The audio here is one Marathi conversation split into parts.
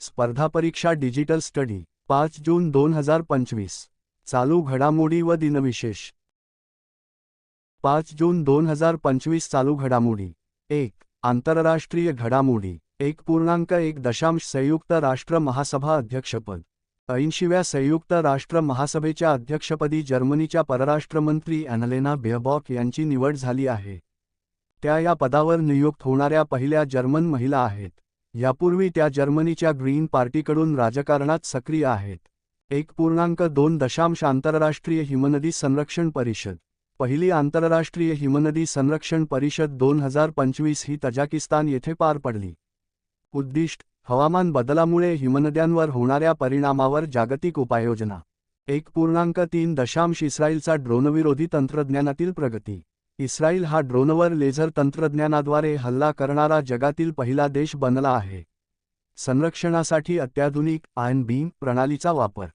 स्पर्धा परीक्षा डिजिटल स्टडी पाच जून दोन हजार पंचवीस. चालू घडामोडी व दिनविशेष. पाच जून दोन हजार पंचवीस चालू घडामोडी. एक आंतरराष्ट्रीय घडामोडी. एक पूर्णांक एक दशांश संयुक्त राष्ट्र महासभा अध्यक्षपद. ऐंशीव्या संयुक्त राष्ट्र महासभेच्या अध्यक्षपदी जर्मनीच्या परराष्ट्रमंत्री अनलेना बेहबॉक यांची निवड झाली आहे. त्या या पदावर नियुक्त होणाऱ्या पहिल्या जर्मन महिला आहेत. यापूर्वी त्या जर्मनीच्या ग्रीन पार्टीकडून राजकारणात सक्रिय आहेत. एक पूर्णांक दोन दशांश आंतरराष्ट्रीय हिमनदी संरक्षण परिषद. पहिली आंतरराष्ट्रीय हिमनदी संरक्षण परिषद दोन हजार पंचवीस ही तजाकिस्तान येथे पार पडली. उद्दिष्ट हवामान बदलामुळे हिमनद्यांवर होणाऱ्या परिणामावर जागतिक उपाययोजना. एक पूर्णांक तीन दशांश इस्रायलचा ड्रोनविरोधी तंत्रज्ञानातील प्रगती. इस्रायल हा ड्रोनवर लेझर तंत्रज्ञानाद्वारे हल्ला करणारा जगातील पहिला देश बनला आहे. संरक्षणासाठी अत्याधुनिक आयन बीम प्रणालीचा वापर.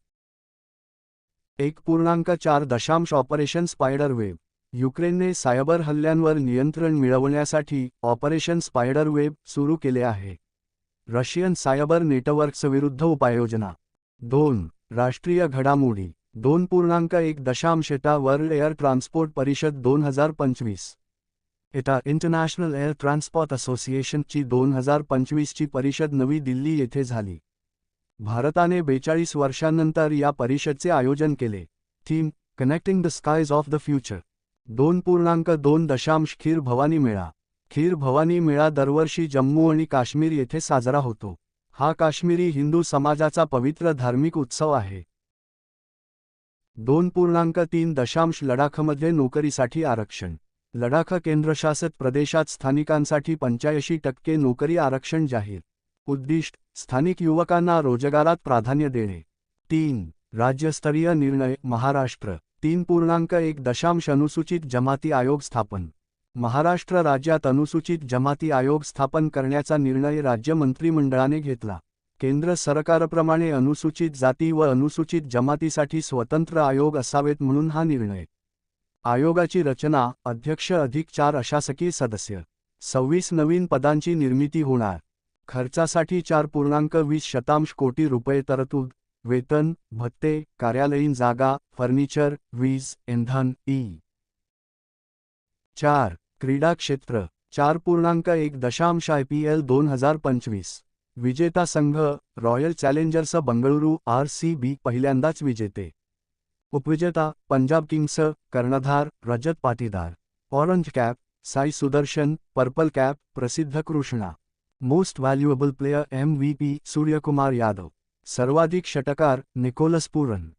एक पूर्णांक चार दशांश ऑपरेशन स्पायडर वेब. युक्रेनने सायबर हल्ल्यांवर नियंत्रण मिळवण्यासाठी ऑपरेशन स्पायडर वेब सुरू केले आहे. रशियन सायबर नेटवर्क्सविरुद्ध उपाययोजना. दोन राष्ट्रीय घडामोडी. दोन पूर्णांक एक दशांश वर्ल्ड एअर ट्रान्सपोर्ट परिषद दोन हजार पंचवीस. एटा इंटरनॅशनल एअर ट्रान्सपोर्ट असोसिएशनची दोन हजार पंचवीसची परिषद नवी दिल्ली येथे झाली. भारताने बेचाळीस वर्षांनंतर या परिषदचे आयोजन केले. Theme connecting the skies of the future. दोन पूर्णांक दोन दशांश खीर भवानी मेळा. खीर भवानी मेळा दरवर्षी जम्मू आणि काश्मीर येथे साजरा होतो. हा काश्मीरी हिंदू समाजाचा पवित्र धार्मिक उत्सव आहे. दोन पूर्णांक तीन दशांश लडाखमध्ये नोकरीसाठी आरक्षण. लडाख केंद्रशासित प्रदेशात स्थानिकांसाठी पंच्याऐंशी टक्के नोकरी आरक्षण जाहीर. उद्दिष्ट स्थानिक युवकांना रोजगारात प्राधान्य देणे. तीन राज्यस्तरीय निर्णय महाराष्ट्र. तीन पूर्णांक एक दशांश अनुसूचित जमाती आयोग स्थापन. महाराष्ट्र राज्यात अनुसूचित जमाती आयोग स्थापन करण्याचा निर्णय राज्य मंत्रिमंडळाने घेतला. केंद्र सरकारप्रमाणे अनुसूचित जाती व अनुसूचित जमातीसाठी स्वतंत्र आयोग असावेत म्हणून हा निर्णय. आयोगाची रचना अध्यक्ष अधिक चार अशासकीय सदस्य. सव्वीस नवीन पदांची निर्मिती होणार. खर्चासाठी चार पूर्णांक वीस शतांश कोटी रुपये तरतूद. वेतन भत्ते कार्यालयीन जागा फर्निचर वीज इंधन ई. चार. क्रीडा क्षेत्र. चार पूर्णांक एक दशांश आय पी एल दोन हजार पंचवीस. विजेता संघ royal challengers Bengaluru R C B पहिल्यांदाच विजेते. उपविजेता पंजाब किंग्स कर्णधार Rajat Patidar. Orange cap Sai Sudharsan purple cap Prasidh Krishna. Most valuable player M V P Suryakumar Yadav. सर्वाधिक षटकार निकोलस पुरन.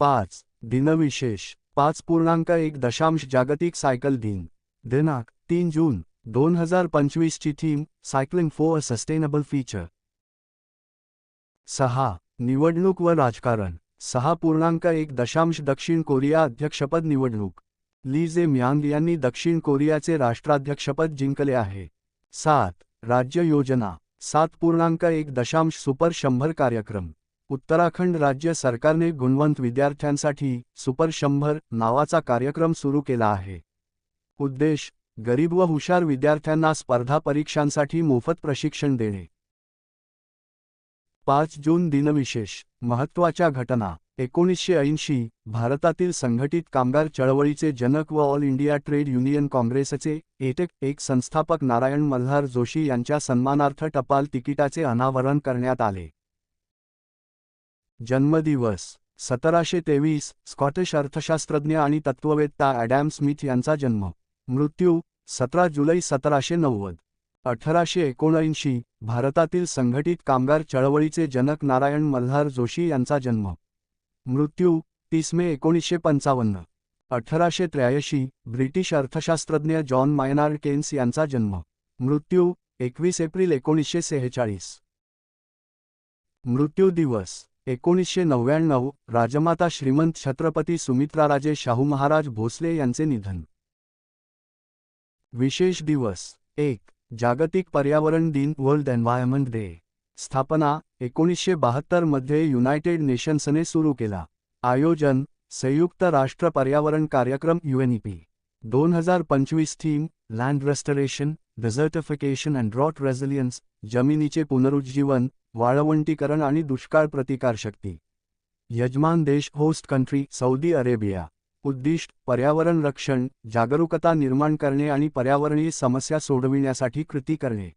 पाच दिनविशेष. पाच पूर्णांक एक दशांश जागतिक सायकल दिन. दिनांक तीन जून दोन हजार पंचवीसची theme cycling for a sustainable future सहा निवडणूक व राजकारण. सहा पूर्णांक एक दशांश दक्षिण कोरिया अध्यक्षपद निवडणूक. ली जे म्यांग यांनी दक्षिण कोरियाचे राष्ट्राध्यक्षपद जिंकले आहे. सात राज्य योजना. सात पूर्णांक एक दशांश सुपर शंभर कार्यक्रम. उत्तराखंड राज्य सरकारने गुणवंत विद्यार्थ्यांसाठी सुपर शंभर नावाचा कार्यक्रम सुरू केला आहे. उद्देश गरीब व हुशार विद्यार्थ्यांना स्पर्धा परीक्षांसाठी मोफत प्रशिक्षण देणे. पाच जून दिनविशेष महत्त्वाच्या घटना एकोणीसशे ऐंशी भारतातील संघटित कामगार चळवळीचे जनक व ऑल इंडिया ट्रेड युनियन काँग्रेसचे एटेक एक संस्थापक नारायण मल्हार जोशी यांच्या सन्मानार्थ टपाल तिकिटाचे अनावरण करण्यात आले. जन्मदिवस सतराशे तेवीस स्कॉटिश अर्थशास्त्रज्ञ आणि तत्त्ववेत्ता ॲडॅम स्मिथ यांचा जन्म मृत्यू सतरा जुलै सतराशे नव्वद. अठराशे एकोणऐंशी भारतातील संघटित कामगार चळवळीचे जनक नारायण मल्हार जोशी यांचा जन्म. मृत्यू तीस मे एकोणीसशे पंचावन्न. अठराशे त्र्याऐंशी ब्रिटिश अर्थशास्त्रज्ञ जॉन मायनार्ड केन्स यांचा जन्म. मृत्यू एकवीस एप्रिल एकोणीसशे सेहेचाळीस. मृत्यू दिवस एकोणीसशे नव्याण्णव राजमाता श्रीमंत छत्रपती सुमित्राराजे शाहू महाराज भोसले यांचे निधन. विशेष दिवस एक जागतिक पर्यावरण दिन वर्ल्ड एन्व्हायरमेंट डे. स्थापना एकोणीसशे बहात्तरमध्ये युनायटेड नेशन्सने सुरू केला. आयोजन संयुक्त राष्ट्र पर्यावरण कार्यक्रम युएनईपी दोन हजार पंचवीस theme land restoration desertification and drought resilience जमिनीचे पुनरुज्जीवन वाळवंटीकरण आणि दुष्काळ प्रतिकारशक्ती यजमान देश होस्ट कंट्री सौदी अरेबिया. उद्दिष्ट पर्यावरण रक्षण जागरूकता निर्माण करणे आणि पर्यावरणीय समस्या सोडविण्यासाठी कृती करणे.